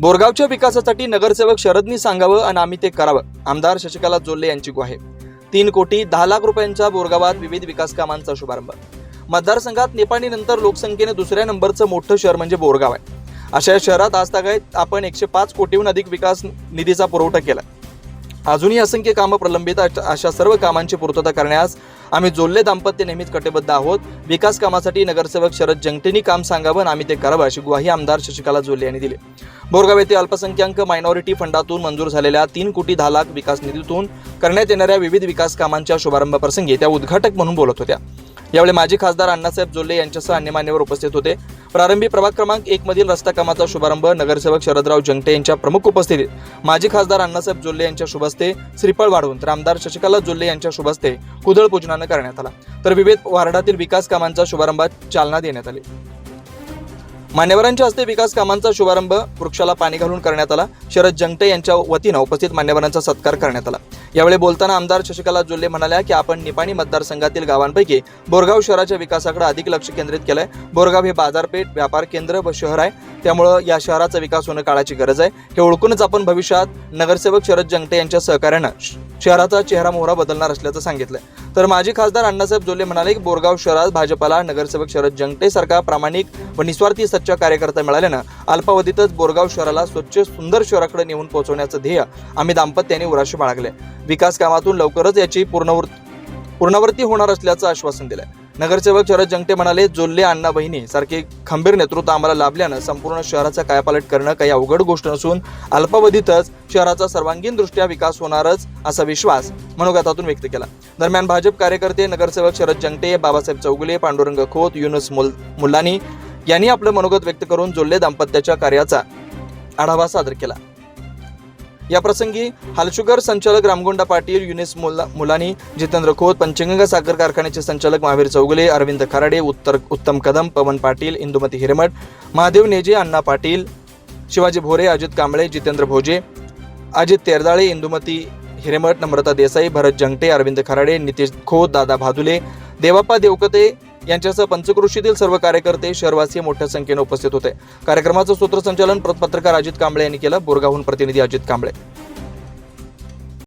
बोरगावच्या विकासासाठी नगरसेवक शरदनी सांगावं आणि आम्ही ते करावं. आमदार शशिकला जोल्ले यांची ग्वाही. तीन कोटी दहा लाख रुपयांच्या बोरगावात विविध विकास कामांचा शुभारंभ. मतदारसंघात नेपाळीनंतर लोकसंख्येने दुसऱ्या नंबरचं मोठं शहर म्हणजे बोरगाव आहे. अशा या शहरात आज तागायत आपण एकशे पाच कोटीहून अधिक विकास निधीचा पुरवठा केला. अजूनही असंख्य कामं प्रलंबित अशा सर्व कामांची पूर्तता करण्यास आम्ही जोल्ले दाम्पत्य नेहमीच कटिबद्ध आहोत. विकास कामासाठी नगरसेवक शरद जंगटेंनी काम सांगावं आणि आम्ही ते करावं अशी ग्वाही आमदार शशिकला जोल्ले यांनी दिली. बोरगाव येथे अल्पसंख्याक मायनॉरिटी फंडातून मंजूर झालेल्या तीन कोटी दहा लाख विकास निधीतून करण्यात येणाऱ्या विविध विकास कामांच्या शुभारंभप्रसंगी त्या उद्घाटक म्हणून बोलत होत्या. यावेळी माजी खासदार अण्णासाहेब जोल्ले यांच्यासह अन्य मान्यवर उपस्थित होते. प्रारंभी प्रभाग क्रमांक एक मधील रस्ता कामाचा शुभारंभ नगरसेवक शरदराव जंगटे यांच्या प्रमुख उपस्थितीत. माजी खासदार अण्णासाहेब जोल्ले यांच्या शुभस्ते श्रीफळ वाढवून तर आमदार शशिकला जोल्ले यांच्या शुभस्ते कुदळ पूजनानं करण्यात आला. तर विविध वार्डातील विकास कामांचा शुभारंभात चालना देण्यात आली. मान्यवरांच्या हस्ते विकास कामांचा शुभारंभ वृक्षाला पाणी घालून करण्यात आला. शरद जंगटे यांच्या वतीनं उपस्थित मान्यवरांचा सत्कार करण्यात आला. यावेळी बोलताना आमदार शशिकला जोल्ले म्हणाल्या की आपण निपाणी मतदारसंघातील गावांपैकी बोरगाव शहराच्या विकासाकडे अधिक लक्ष केंद्रित केलंय. बोरगाव हे बाजारपेठ व्यापार केंद्र व शहर आहे. त्यामुळं या शहराचा विकास होणं काळाची गरज आहे. हे ओळखूनच आपण भविष्यात नगरसेवक शरद जंगटे यांच्या सहकार्यानं शहराचा चेहरा मोहरा बदलणार असल्याचं सांगितलं तर माजी खासदार अण्णासाहेब जोले म्हणाले की बोरगाव शहरात भाजपाला नगरसेवक शरद जंगटे सारखा प्रामाणिक व निस्वार्थी सच्चा कार्यकर्ता मिळाल्यानं अल्पावधीतच बोरगाव शहराला स्वच्छ सुंदर शहराकडे नेऊन पोहोचवण्याचं ध्येय आम्ही दाम्पत्याने उराशी बाळगले. विकास कामातून लवकरच याची पूर्णवृ पूर्णवर्ती होणार असल्याचं आश्वासन दिलं नगरसेवक शरद जंगटे म्हणाले जोल्ले अण्णा बहिणी सारखे खंबीर नेतृत्व आम्हाला लाभल्यानं संपूर्ण शहराचा कायापालट करणं काही अवघड गोष्ट नसून अल्पावधीतच शहराचा सर्वांगीण दृष्ट्या विकास होणारच असा विश्वास मनोगतातून व्यक्त केला. दरम्यान भाजप कार्यकर्ते नगरसेवक शरद जंगटे बाबासाहेब चौगुले पांडुरंग खोत युनुस मुल मुल्लानी यांनी आपलं मनोगत व्यक्त करून जोल्ले दाम्पत्याच्या कार्याचा आढावा सादर केला. या प्रसंगी हालशुगर संचालक रामगोंडा पाटील युनिस मुला मुलानी जितेंद्र खोत पंचगंगा साखर कारखान्याचे संचालक महावीर चौगुले अरविंद खराडे उत्तर उत्तम कदम पवन पाटील इंदुमती हिरमट महादेव नेजे अण्णा पाटील शिवाजी भोरे अजित कांबळे जितेंद्र भोजे अजित तेरदाळे इंदुमती हिरेमठ नम्रता देसाई भरत जंगटे अरविंद खराडे नितेश खोत दादा भादुले देवाप्पा देवकते यांच्यासह पंचकृषीतील सर्व कार्यकर्ते शहरवासी मोठ्या संख्येने उपस्थित होते. कार्यक्रमाचं सूत्रसंचालन पत्रकार अजित कांबळे यांनी केलं. बोरगावहून प्रतिनिधी अजित कांबळे.